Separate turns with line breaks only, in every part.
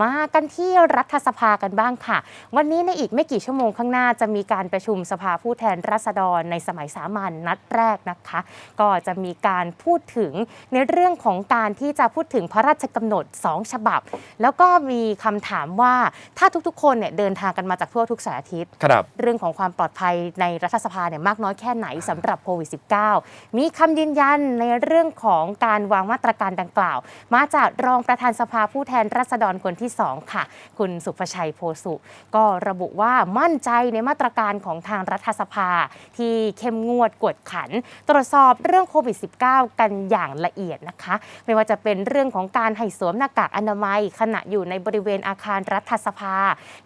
มากันที่รัฐสภากันบ้างค่ะ วันนี้ในอีกไม่กี่ชั่วโมงข้างหน้าจะมีการประชุมสภาผู้แทนราษฎรในสมัยสามัญนัดแรกนะคะ ก็จะมีการพูดถึงในเรื่องของการที่จะพูดถึงพระราชกำหนด 2 ฉบับ แล้วก็มีคำถามว่าถ้าทุกๆ คนเนี่ยเดินทางกันมาจากทั่วทุกสารทิศ
ครับ
เรื่องของความปลอดภัยในรัฐสภาเนี่ยมากน้อยแค่ไหนสำหรับโควิด -19 มีคำยืนยันในเรื่องของการวางมาตรการดังกล่าว มาจากรองประธานสภาผู้แทนราษฎรคนที่2 ค่ะ คุณสุภชัยโพสุ ก็ระบุว่ามั่นใจในมาตรการของทางรัฐสภา ที่เข้มงวดกวดขัน ตรวจสอบเรื่องโควิด -19 กันอย่างละเอียดนะคะ ไม่ว่าจะเป็นเรื่องของการให้สวมหน้ากากอนามัย ขณะอยู่ในบริเวณอาคารรัฐสภา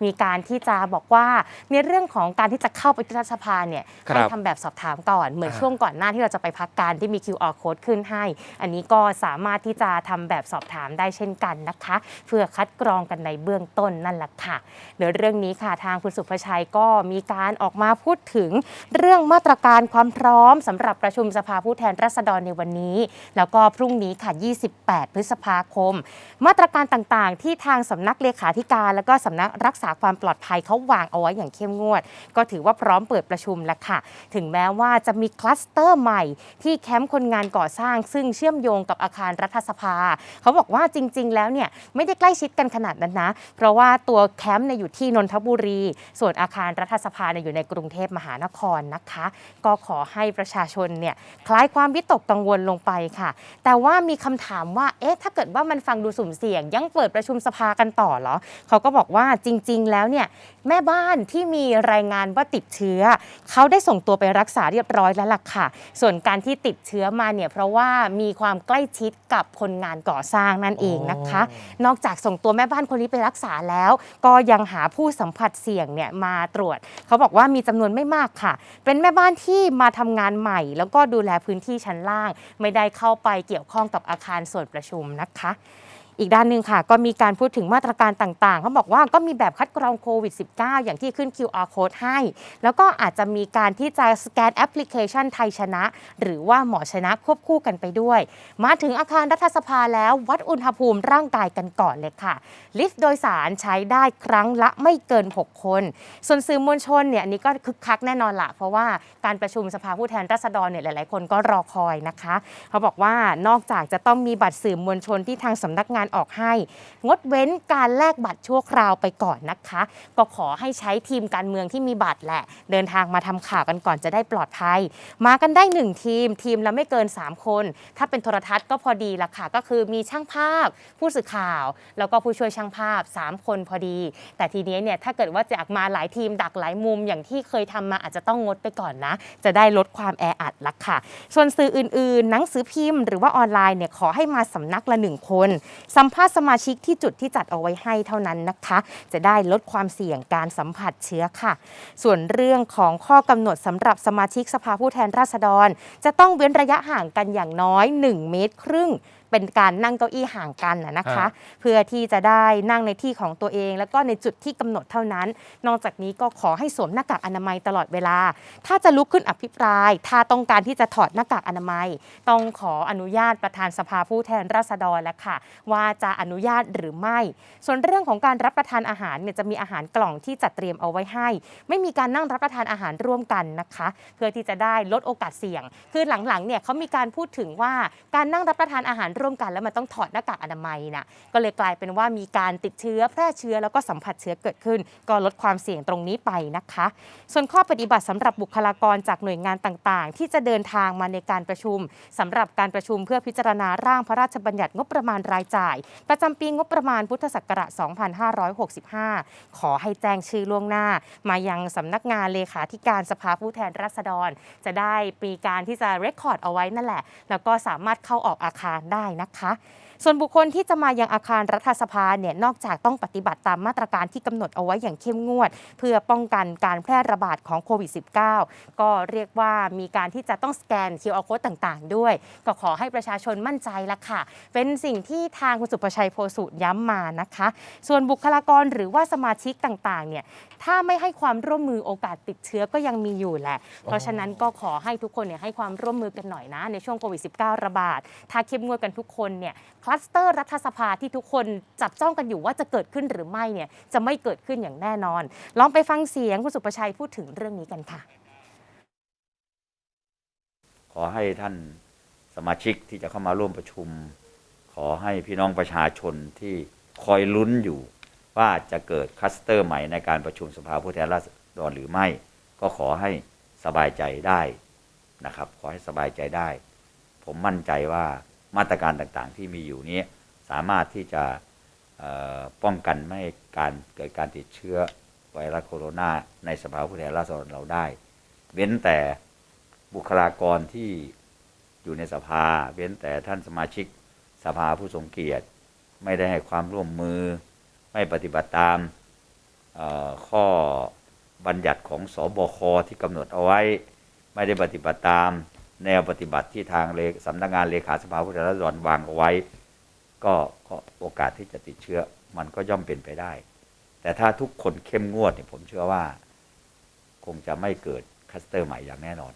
มีการที่จะบอกว่าในเรื่องของการที่จะเข้าไปที่รัฐสภาเนี่ย
ครับ
ให้ทำแบบสอบถามก่อนเหมือน
อ่า
ช่วงก่อนหน้าที่เราจะไปพักการที่มี QR code ขึ้นให้ อันนี้ก็สามารถที่จะทำแบบสอบถามได้เช่นกันนะคะ เพื่อคัดกรองรองกันในเบื้องต้นนั่นแหละค่ะเดี๋ยวเรื่องนี้ค่ะทางคุณสุภชัยก็มีการออกมาพูดถึงเรื่องมาตรการความพร้อมสำหรับประชุมสภาผู้แทนราษฎรในวันนี้ แล้วก็พรุ่งนี้ค่ะ 28 พฤษภาคม มาตรการต่างๆ ที่ทางสำนักเลขาธิการ แล้วก็สำนักรักษาความปลอดภัยเขาวางเอาไว้อย่างเข้มงวด ก็ถือว่าพร้อมเปิดประชุมแล้วค่ะ ถึงแม้ว่าจะมีคลัสเตอร์ใหม่ ที่แคมป์คนงานก่อสร้าง ซึ่งเชื่อมโยงกับอาคารรัฐสภา เขาบอกว่าจริง ๆ แล้วเนี่ยไม่ได้ใกล้ชิดกันขนาดนั้นนะ เพราะว่าตัวแคมป์เนี่ยอยู่ที่นนทบุรี ส่วนอาคารรัฐสภาเนี่ยอยู่ในกรุงเทพมหานครนะคะ ก็ขอให้ประชาชนเนี่ยคลายความวิตกกังวลลงไปค่ะ แต่ว่ามีคำถามว่าเอ๊ะถ้าเกิดว่ามันฟังดูสุ่มเสี่ยง ยังเปิดประชุมสภากันต่อเหรอเขาก็บอกว่าจริง ๆ แล้วเนี่ยแม่บ้านที่มีรายงานว่าติดเชื้อ เขาได้ส่งตัวไปรักษาเรียบร้อยแล้วล่ะค่ะ ส่วนการที่ติดเชื้อมาเนี่ยเพราะว่ามีความใกล้ชิดกับคนงานก่อสร้างนั่นเองนะคะ นอกจากส่งตัวแม่บ้านคนนี้ไปรักษาแล้ว ก็ยังหาผู้สัมผัสเสี่ยงเนี่ยมาตรวจ เขาบอกว่ามีจำนวนไม่มากค่ะ เป็นแม่บ้านที่มาทำงานใหม่ แล้วก็ดูแลพื้นที่ชั้นล่าง ไม่ได้เข้าไปเกี่ยวข้องกับอาคารส่วนประชุมนะคะ อีกด้านหนึ่งค่ะ ก็มีการพูดถึงมาตรการต่างๆ เขาบอกว่าก็มีแบบคัดกรองโควิด -19 อย่างที่ขึ้น QR code ให้ แล้วก็อาจจะมีการที่จะสแกนแอปพลิเคชันไทยชนะ หรือว่าหมอชนะควบคู่กันไปด้วย มาถึงอาคารรัฐสภาแล้ววัดอุณหภูมิร่างกายกันก่อนเลยค่ะ ลิฟต์โดยสารใช้ได้ครั้งละไม่เกิน 6 คน ส่วนสื่อมวลชนเนี่ยอันนี้ก็คึกคักแน่นอนละเพราะว่าการประชุมสภาผู้แทนราษฎรเนี่ยหลาย ๆ คนก็รอคอยนะคะ เขาบอกว่านอกจากจะต้องมีบัตรสื่อมวลชนที่ทางสำนักงานออกให้ งดเว้นการแลกบัตรชั่วคราวไปก่อนนะคะ ก็ขอให้ใช้ทีมการเมืองที่มีบัตรแหละ เดินทางมาทำข่าวกันก่อนจะได้ปลอดภัย มากันได้ 1 ทีม ทีมละไม่เกิน 3 คน ถ้าเป็นโทรทัศน์ก็พอดีละค่ะ ก็คือมีช่างภาพ ผู้สื่อข่าว แล้วก็ผู้ช่วยช่างภาพ 3 คนพอดี แต่ทีนี้เนี่ยถ้าเกิดว่าจะอยากมาหลายทีมดักหลายมุมอย่างที่เคยทำมาอาจจะต้องงดไปก่อนนะ จะได้ลดความแออัดละค่ะ ส่วนสื่ออื่นๆ หนังสือพิมพ์หรือว่าออนไลน์เนี่ยขอให้มาสำนักละหนึ่งคนสัมภาษณ์สมาชิกที่จุดที่จัดเอาไว้ให้เท่านั้นนะคะ จะได้ลดความเสี่ยงการสัมผัสเชื้อค่ะ ส่วนเรื่องของข้อกำหนดสำหรับสมาชิกสภาผู้แทนราษฎร จะต้องเว้นระยะห่างกันอย่างน้อย 1 เมตรครึ่ง เป็นการนั่งเก้าอี้ห่างกันนะนะคะ เพื่อที่จะได้นั่งในที่ของตัวเอง แล้วก็ในจุดที่กำหนดเท่านั้น นอกจากนี้ก็ขอให้สวมหน้ากากอนามัยตลอดเวลา ถ้าจะลุกขึ้นอภิปราย ถ้าต้องการที่จะถอดหน้ากากอนามัย ต้องขออนุญาตประธานสภาผู้แทนราษฎรแล้วค่ะ ว่าจะอนุญาตหรือไม่ ส่วนเรื่องของการรับประทานอาหารเนี่ยจะมีอาหารกล่องที่จัดเตรียมเอาไว้ให้ ไม่มีการนั่งรับประทานอาหารร่วมกันนะคะ เพื่อที่จะได้ลดโอกาสเสี่ยง คือหลังๆเนี่ยเขามีการพูดถึงว่าการนั่งรับประทานอาหารร่วมกันแล้วมันต้องถอดหน้ากากอนามัยนะก็เลยกลายเป็นว่ามีการติดเชื้อแพร่เชื้อแล้วก็สัมผัสเชื้อเกิดขึ้น ก็ลดความเสี่ยงตรงนี้ไปนะคะ ส่วนข้อปฏิบัติสำหรับบุคลากรจากหน่วยงานต่างๆ ที่จะเดินทางมาในการประชุมสำหรับการประชุมเพื่อพิจารณาร่างพระราชบัญญัติงบประมาณรายจ่าย ประจำปีงบประมาณพุทธศักราช 2565 ขอให้แจ้งชื่อล่วงหน้า มายังสำนักงานเลขาธิการสภาผู้แทนราษฎร จะได้มีการที่จะเรคคอร์ดเอาไว้นั่นแหละ แล้วก็สามารถเข้าออกอาคารได้นะคะส่วนบุคคลที่จะมายังอาคารรัฐสภาเนี่ยนอกจากต้องปฏิบัติตามมาตรการที่กำหนดเอาไว้อย่างเข้มงวด เพื่อป้องกันการแพร่ระบาดของโควิด -19 ก็เรียกว่ามีการที่จะต้องสแกน QR code ต่างๆ ด้วย ก็ขอให้ประชาชนมั่นใจละค่ะ เป็นสิ่งที่ทางคุณสุประชัยโพสุย้ำมานะคะ ส่วนบุคลากรหรือว่าสมาชิกต่างๆเนี่ยถ้าไม่ให้ความร่วมมือโอกาสติดเชื้อก็ยังมีอยู่แหละ เพราะฉะนั้นก็ขอให้ทุกคนเนี่ยให้ความร่วมมือกันหน่อยนะ ในช่วงโควิด -19 ระบาด ถ้าเข้มงวดกันทุกคนเนี่ยลัสเตอร์รัฐสภาที่ทุกคนจับจ้องกันอยู่ว่าจะเกิดขึ้นหรือไม่เนี่ยจะไม่เกิดขึ้นอย่างแน่นอน ลองไปฟังเสียงคุณสุประชัยพูดถึงเรื่องนี้กันค่ะ
ขอให้ท่านสมาชิกที่จะเข้ามาร่วมประชุม ขอให้พี่น้องประชาชนที่คอยลุ้นอยู่ ว่าจะเกิดคลัสเตอร์ใหม่ในการประชุมสภาผู้แทนราษฎรหรือไม่ ก็ขอให้สบายใจได้นะครับ ขอให้สบายใจได้ ผมมั่นใจว่า มาตรการต่างๆ ที่มีอยู่นี้สามารถที่จะป้องกันไม่ให้การเกิดการติดเชื้อไวรัสโคโรนาในสภาผู้แทนราษฎรเราได้ เว้นแต่บุคลากรที่อยู่ในสภา เว้นแต่ท่านสมาชิกสภาผู้ทรงเกียรติ ไม่ได้ให้ความร่วมมือ ไม่ปฏิบัติตามข้อบัญญัติของสบคที่กำหนดเอาไว้ ไม่ได้ปฏิบัติตาม แนวปฏิบัติที่ทางเลสำนักงานเลขาสภาผู้แทนราษฎรวางเอาไว้ ก็ก็โอกาสที่จะติดเชื้อมันก็ย่อมเป็นไปได้ แต่ถ้าทุกคนเข้มงวดเนี่ยผมเชื่อว่า คงจะไม่เกิดคัสเตอร์ใหม่อย่างแน่นอน